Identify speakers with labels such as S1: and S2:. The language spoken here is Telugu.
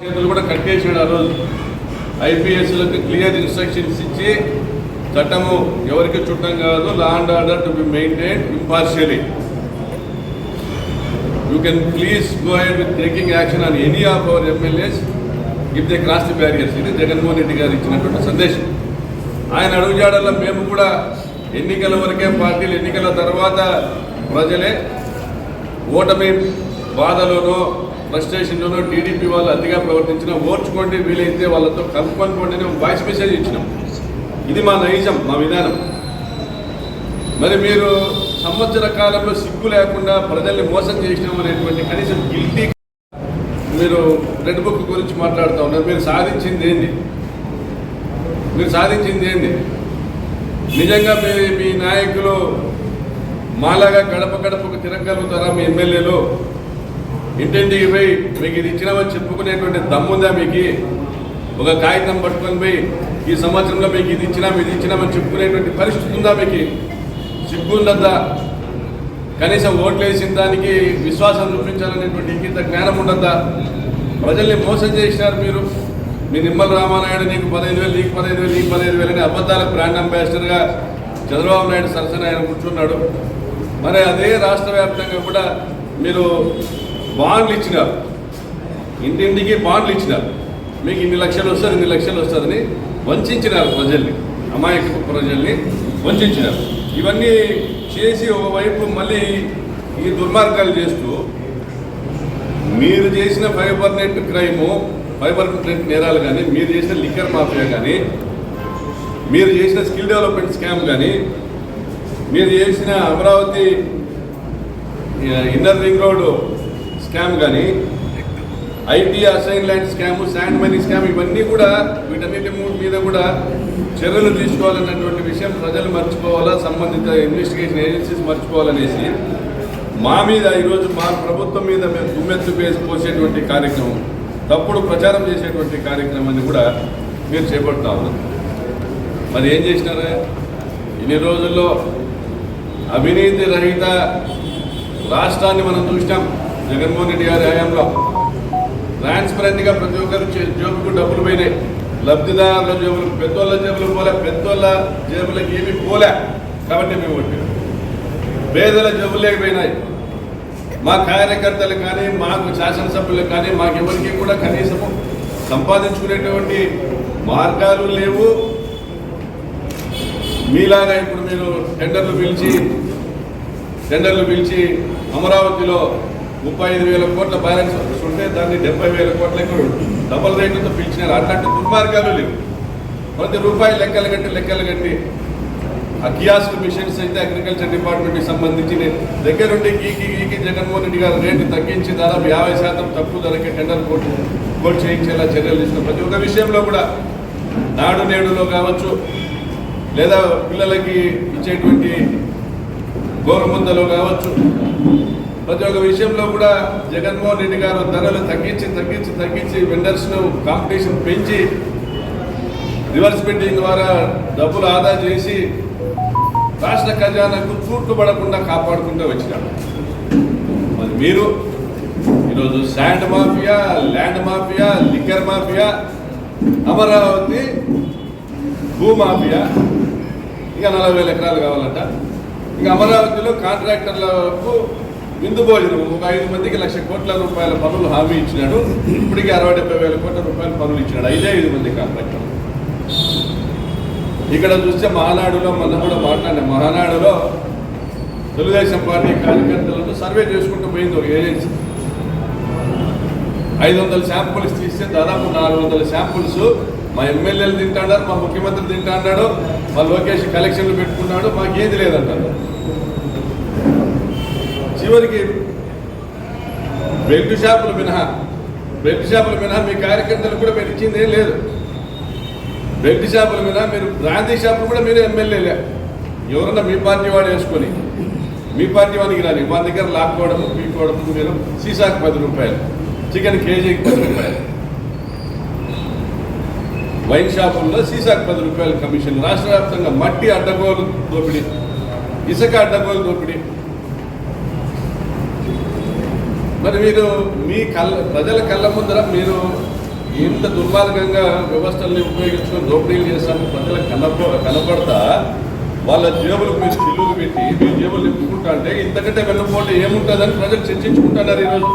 S1: చేతులు కూడా కట్టేసాడు ఆ రోజు. ఐపీఎస్లకు క్లియర్ ఇన్స్ట్రక్షన్స్ ఇచ్చి చట్టము ఎవరికి చుట్టం కాదు law and order to be maintain impartially you can please go ahead with taking action on any of our MLAs if they cross the barriers ఇది జగన్మోహన్ రెడ్డి గారు ఇచ్చినటువంటి సందేశం. ఆయన అడుగుజాడల్లో మేము కూడా ఎన్నికల వరకే పార్టీలు ఎన్నికల తర్వాత ప్రజలే ఓటమి బాధలోనో ఫ్రస్ట్రేషన్లోనో టీడీపీ వాళ్ళు అతిగా ప్రవర్తించిన ఓర్చుకోండి వీలైతే వాళ్ళతో కలుపుకొనుకోండి అని వాయిస్ మెసేజ్ ఇచ్చినాం. ఇది మా నైజం మా విధానం. మరి మీరు సంవత్సర కాలంలో సిగ్గు లేకుండా ప్రజల్ని మోసం చేసినాం అనేటువంటి కనీసం గిల్టీ మీరు రెడ్ బుక్ గురించి మాట్లాడుతూ ఉన్నారు. మీరు సాధించింది ఏంది? మీరు సాధించింది ఏంది? నిజంగా మీ మీ నాయకులు మాలాగా గడప గడపకు తిరగలుగుతారా మీ ఎమ్మెల్యేలు? ఇంటింటికి పోయి మీకు ఇది ఇచ్చినామని చెప్పుకునేటువంటి దమ్ముందా మీకు? ఒక కాగితం పట్టుకొని పోయి ఈ సంవత్సరంలో మీకు ఇది ఇచ్చినాం ఇది ఇచ్చినామని చెప్పుకునేటువంటి పరిస్థితి ఉందా మీకు? సిగ్గుండద్దా కనీసం ఓట్లు వేసిన దానికి విశ్వాసం చూపించాలనేటువంటి ఇంకింత జ్ఞానం ఉండద్దా ప్రజల్ని మోసం చేసినారు మీరు. మీ నిమ్మల రామానాయుడు నీకు పదహైదు వేలు నీకు పదహైదు వేలు నీకు పదహైదు వేలు అని అబద్ధాల బ్రాండ్ అంబాసిడర్గా చంద్రబాబు నాయుడు సరసన ఆయన కూర్చున్నాడు. మరి అదే రాష్ట్ర వ్యాప్తంగా కూడా మీరు బాండ్లు ఇచ్చినారు ఇంటింటికి బాండ్లు ఇచ్చినారు మీకు ఇన్ని లక్షలు వస్తుంది ఇన్ని లక్షలు వస్తుందని వంచినారు ప్రజల్ని అమాయక ప్రజల్ని వంచినారు ఇవన్నీ చేసి ఒకవైపు మళ్ళీ ఈ దుర్మార్గాలు చేస్తూ మీరు చేసిన fibre net crime fibre net నేరాలు కానీ మీరు చేసిన లిక్కర్ మాఫియా కానీ మీరు చేసిన స్కిల్ డెవలప్మెంట్ స్కామ్ కానీ మీరు చేసిన Amaravati inner ring road scam కానీ IT assign land scam sand money scam ఇవన్నీ కూడా వీటన్నిటి మీద కూడా చర్యలు తీసుకోవాలన్నటువంటి విషయం ప్రజలు మర్చిపోవాలా సంబంధిత ఇన్వెస్టిగేషన్ ఏజెన్సీస్ మర్చిపోవాలనేసి మా మీద ఈరోజు మా ప్రభుత్వం మీద మేము దుమ్మెత్తు పోసేటువంటి కార్యక్రమం తప్పుడు ప్రచారం చేసేటువంటి కార్యక్రమాన్ని కూడా మీరు చేపడతా ఉన్నారు. మరి ఏం చేసినారా? ఇన్ని రోజుల్లో అవినీతి రహిత రాష్ట్రాన్ని మనం చూసినాం. జగన్మోహన్ రెడ్డి గారి హయాంలో. ట్రాన్స్పరెంట్గా ప్రతి ఒక్కరు చే- జేబుకు డబ్బులు పోయినాయి. లబ్ధిదారుల జేబులు పెద్దోళ్ళ జేబులు పోలే పెద్దోళ్ళ జేబులకి ఏమి పోలే. కాబట్టి మేము కొట్టినాం. పేదల జబ్బులేకి పోయినాయి. మా కార్యకర్తలు కానీ మాకు శాసనసభ్యులకు కానీ మాకెవరికి కూడా కనీసము సంపాదించుకునేటువంటి మార్గాలు లేవు. మీలాగా ఇప్పుడు మీరు టెండర్లు పిలిచి టెండర్లు పిలిచి అమరావతిలో ముప్పై ఐదు వేల కోట్ల బ్యాలెన్స్ ఉంటే దాన్ని డెబ్బై వేల కోట్లకు డబల్ రేట్లతో పిలిచినారు. అట్లాంటి దుర్మార్గాలు లేవు. ప్రతి రూపాయి లెక్కలు కట్టి లెక్కలు కట్టి ఆ కియాస్క్ మిషన్స్ అయితే అగ్రికల్చర్ డిపార్ట్మెంట్కి సంబంధించి దగ్గరుండి గీకి గీకి జగన్మోహన్ రెడ్డి గారు రేటు తగ్గించి దాదాపు యాభై శాతం తక్కువ ధరకే టెండర్ కోట్ కోట్ చేయించేలా చర్యలు తీసుకున్న ప్రతి ఒక్క విషయంలో కూడా నాడు నేడులో కావచ్చు లేదా పిల్లలకి ఇచ్చేటువంటి గోరుముద్దలో కావచ్చు. ప్రతి ఒక్క విషయంలో కూడా జగన్మోహన్ రెడ్డి గారు ధరలు తగ్గించి తగ్గించి తగ్గించి వెండర్స్ను కాంపిటీషన్ పెంచి రివర్స్ బిడ్డింగ్ ద్వారా డబ్బులు ఆదా చేసి రాష్ట్ర ఖజానాకు తూట్లు పడకుండా కాపాడుకుంటూ వచ్చినాడు మరి మీరు ఈరోజు sand mafia land mafia liquor mafia Amaravati భూమాఫియా ఇంకా నలభై వేల ఎకరాలు కావాలంట. ఇంకా అమరావతిలో కాంట్రాక్టర్లకు విందు భోజనం ఒక ఐదు మందికి లక్ష కోట్ల రూపాయల పనులు హామీ ఇచ్చినాడు. ఇప్పటికి అరవై డెబ్బై వేల కోట్ల రూపాయల పనులు ఇచ్చినాడు. ఐదే ఐదు మంది కాంట్రాక్టర్లు ఇక్కడ చూస్తే మహానాడులో మనం కూడా మాట్లాడిన. మహానాడులో తెలుగుదేశం పార్టీ కార్యకర్తలతో సర్వే చేసుకుంటూ పోయింది ఒక ఏజెన్సీ. ఐదు వందల శాంపుల్స్ తీస్తే దాదాపు నాలుగు వందల శాంపుల్స్ మా ఎమ్మెల్యేలు తింటాడారు మా ముఖ్యమంత్రి తింటాడాడు మా లోకేష్ కలెక్షన్లు పెట్టుకున్నాడు మాకేది లేదంటారు. చివరికి బెల్ట్ షాపులు మినహా బెల్ట్ షాపులు మినహా మీ కార్యకర్తలు కూడా మీరు ఇచ్చింది ఏం లేదు. బెల్ట్ షాపుల మీద మీరు బ్రాందీ షాపులు కూడా మీరు ఎమ్మెల్యేలే. ఎవరన్నా మీ పార్టీ వాడు వేసుకొని మీ పార్టీ వానికి రాని మా దగ్గర లాక్కోవడము పీక్కోవడము మీరు సీసాకు పది రూపాయలు చికెన్ కేజీకి పది రూపాయలు. వైన్ షాపుల్లో సీసాకు పది రూపాయల కమిషన్. రాష్ట్ర వ్యాప్తంగా మట్టి అడ్డగోలు దోపిడీ. ఇసుక అడ్డగోలు దోపిడీ. మరి మీరు మీ కళ్ళ ప్రజల కళ్ళ ముందర మీరు ఇంత దుర్మార్గంగా వ్యవస్థల్ని ఉపయోగించుకొని దోపిడీలు చేస్తాము ప్రజల కనప కనపడతా వాళ్ళ జేబులకు మీరు చిల్లులు పెట్టి మీ జేబులు నింపుకుంటా అంటే ఇంతకంటే వెళ్ళిపోతే ఏముంటుందని ప్రజలు చర్చించుకుంటున్నారు ఈరోజు.